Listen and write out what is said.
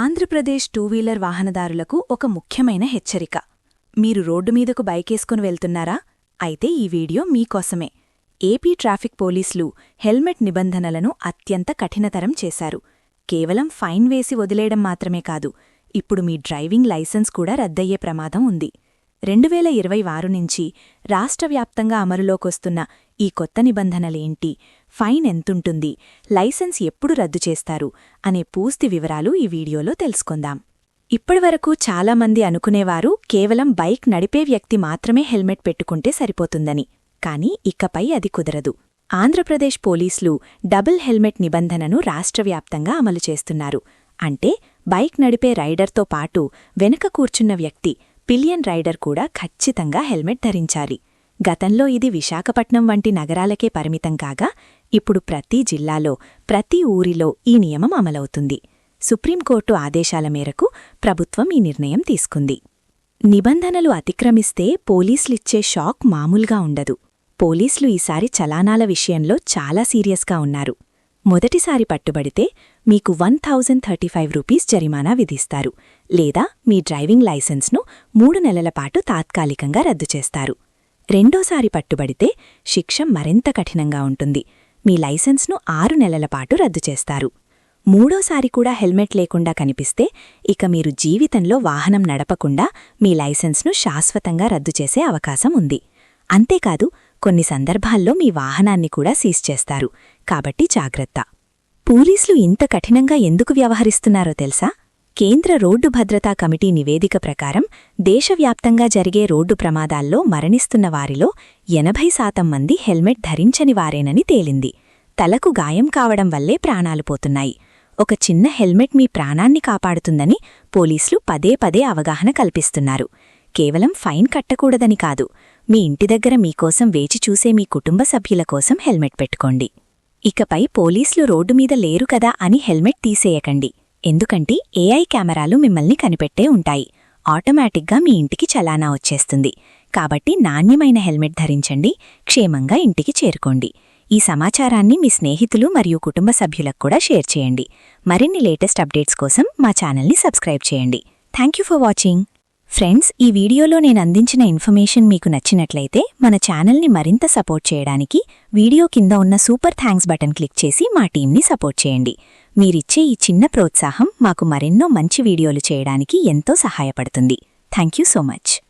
Andhra Pradesh two wheeler వాహనదారులకు ఒక ముఖ్యమైన హెచ్చరిక. మీరు రోడ్డు మీదకు బైకేసుకుని వెళ్తున్నారా? అయితే ఈ వీడియో మీకోసమే. ఏపీ ట్రాఫిక్ పోలీసులు హెల్మెట్ నిబంధనలను అత్యంత కఠినతరం చేశారు. కేవలం ఫైన్ వేసి వదిలేయడం మాత్రమే కాదు ఇప్పుడు మీ డ్రైవింగ్ లైసెన్స్ కూడా రద్దయ్యే ప్రమాదం ఉంది. రెండు వేల ఇరవై ఆరు నుంచి రాష్ట్ర వ్యాప్తంగా అమలులోకొస్తున్న ఈ కొత్త నిబంధనలేంటి? ఫైన్ ఎంతుంటుంది? లైసెన్స్ ఎప్పుడు రద్దు చేస్తారు? అనే పూర్తి వివరాలు ఈ వీడియోలో తెలుసుకుందాం. ఇప్పటివరకు చాలామంది అనుకునేవారు కేవలం బైక్ నడిపే వ్యక్తి మాత్రమే హెల్మెట్ పెట్టుకుంటే సరిపోతుందని. కానీ ఇకపై అది కుదరదు. ఆంధ్రప్రదేశ్ పోలీసులు డబుల్ హెల్మెట్ నిబంధనను రాష్ట్రవ్యాప్తంగా అమలు చేస్తున్నారు. అంటే బైక్ నడిపే రైడర్తో పాటు వెనక కూర్చున్న వ్యక్తి పిలియన్ రైడర్ కూడా ఖచ్చితంగా హెల్మెట్ ధరించాలి. గతంలో ఇది విశాఖపట్నం వంటి నగరాలకే పరిమితం కాగా ఇప్పుడు ప్రతి జిల్లాలో ప్రతి ఊరిలో ఈ నియమం అమలవుతుంది. సుప్రీంకోర్టు ఆదేశాల మేరకు ప్రభుత్వం ఈ నిర్ణయం తీసుకుంది. నిబంధనలు అతిక్రమిస్తే పోలీసులిచ్చే షాక్ మామూలుగా ఉండదు. పోలీసులు ఈసారి చలానాల విషయంలో చాలా సీరియస్గా ఉన్నారు. మొదటిసారి పట్టుబడితే మీకు one thousand thirty five rupees జరిమానా విధిస్తారు లేదా మీ డ్రైవింగ్ లైసెన్స్ను మూడు నెలల పాటు తాత్కాలికంగా రద్దు చేస్తారు. రెండోసారి పట్టుబడితే శిక్ష మరింత కఠినంగా ఉంటుంది. మీ లైసెన్స్ను ఆరు నెలల పాటు రద్దు చేస్తారు. మూడోసారి కూడా హెల్మెట్ లేకుండా కనిపిస్తే ఇక మీరు జీవితంలో వాహనం నడపకుండా మీ లైసెన్స్ను శాశ్వతంగా రద్దు చేసే అవకాశం ఉంది. అంతేకాదు కొన్ని సందర్భాల్లో మీ వాహనాన్ని కూడా సీజ్ చేస్తారు. కాబట్టి జాగ్రత్త. పోలీసులు ఇంత కఠినంగా ఎందుకు వ్యవహరిస్తున్నారో తెలుసా? కేంద్ర రోడ్డు భద్రతా కమిటీ నివేదిక ప్రకారం దేశవ్యాప్తంగా జరిగే రోడ్డు ప్రమాదాల్లో మరణిస్తున్న వారిలో ఎనభై శాతం మంది హెల్మెట్ ధరించని వారేనని తేలింది. తలకు గాయం కావడం వల్లే ప్రాణాలు పోతున్నాయి. ఒక చిన్న హెల్మెట్ మీ ప్రాణాన్ని కాపాడుతుందని పోలీసులు పదే పదే అవగాహన కల్పిస్తున్నారు. కేవలం ఫైన్ కట్టకూడదని కాదు మీ ఇంటి దగ్గర మీకోసం వేచి చూసే మీ కుటుంబ సభ్యుల కోసం హెల్మెట్ పెట్టుకోండి. ఇకపై పోలీసులు రోడ్డు మీద లేరు కదా అని హెల్మెట్ తీసేయకండి. ఎందుకంటే ఏఐ కెమెరాలు మిమ్మల్ని కనిపెట్టే ఉంటాయి. ఆటోమేటిక్గా మీ ఇంటికి చలానా వచ్చేస్తుంది. కాబట్టి నాణ్యమైన హెల్మెట్ ధరించండి. క్షేమంగా ఇంటికి చేరుకోండి. ఈ సమాచారాన్ని మీ స్నేహితులు మరియు కుటుంబ సభ్యులకు కూడా షేర్ చేయండి. మరిన్ని లేటెస్ట్ అప్డేట్స్ కోసం మా ఛానల్ని సబ్స్క్రైబ్ చేయండి. Thank for watching. ఫ్రెండ్స్ ఈ వీడియోలో నేను అందించిన ఇన్ఫర్మేషన్ మీకు నచ్చినట్లయితే మన ఛానల్ని మరింత సపోర్ట్ చేయడానికి వీడియో కింద ఉన్న సూపర్ థ్యాంక్స్ బటన్ క్లిక్ చేసి మా టీంని సపోర్ట్ చేయండి. మీరిచ్చే ఈ చిన్న ప్రోత్సాహం మాకు మరెన్నో మంచి వీడియోలు చేయడానికి ఎంతో సహాయపడుతుంది. Thank so much